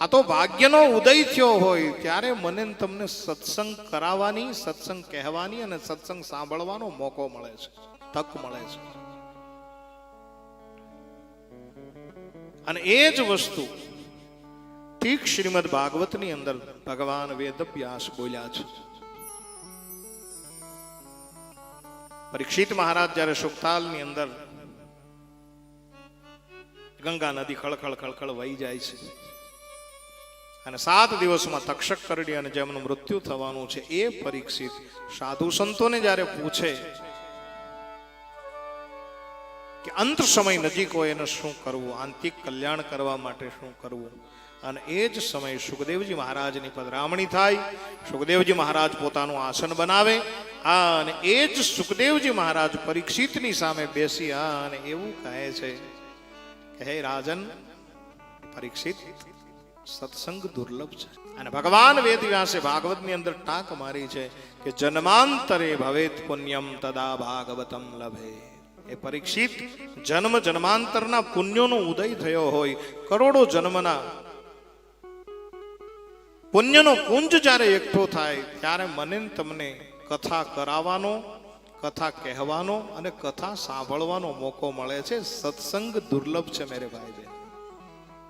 આ તો ભાગ્યનો ઉદય થયો હોય, ત્યારે મને તમને સત્સંગ કરાવવાની, સત્સંગ કહેવાની અને સત્સંગ સાંભળવાનો મોકો મળે છે, તક મળે છે. અને એ જ વસ્તુ ઠીક શ્રીમદ ભાગવતની અંદર ભગવાન વેદવ્યાસ બોલ્યા છે. પરીક્ષિત મહારાજ જ્યારે સુખતાલની અંદર ગંગા નદી ખળખળ ખળખળ વહી જાય છે અને સાત દિવસમાં તક્ષક કરડી અને જેમનું મૃત્યુ થવાનું છે, એ પરીક્ષિત સાધુ સંતોને જ્યારે પૂછે કે અંત સમય નજીક હોય એને શું કરવું? આંતિક કલ્યાણ કરવા માટે શું કરવું? અને એ જ સમયે સુખદેવજી મહારાજની પધરામણી થાય, સુખદેવજી મહારાજ પોતાનું આસન બનાવે અને એ જ સુખદેવજી મહારાજ પરીક્ષિતની સામે બેસી અને એવું કહે છે કે, હે રાજન, પરીક્ષિત સત્સંગ દુર્લભ છે. અને ભગવાન વેદવ્યાસે ભાગવતની અંદર ટાંક મારી છે કે જન્માંતરે ભવેત પુણ્યમ તદા ભાગવતમ લભે. એ પરીક્ષિત જન્મ જન્માંતરના પુણ્યોનો ઉદય થયો હોય, કરોડો જન્મના પુણ્યનો પુંજ જ્યારે એકઠો થાય, ત્યારે મને તમને કથા કરાવવાનો, કથા કહેવાનો અને કથા સાંભળવાનો મોકો મળે છે. સત્સંગ દુર્લભ છે, મેરે ભાઈ બહેન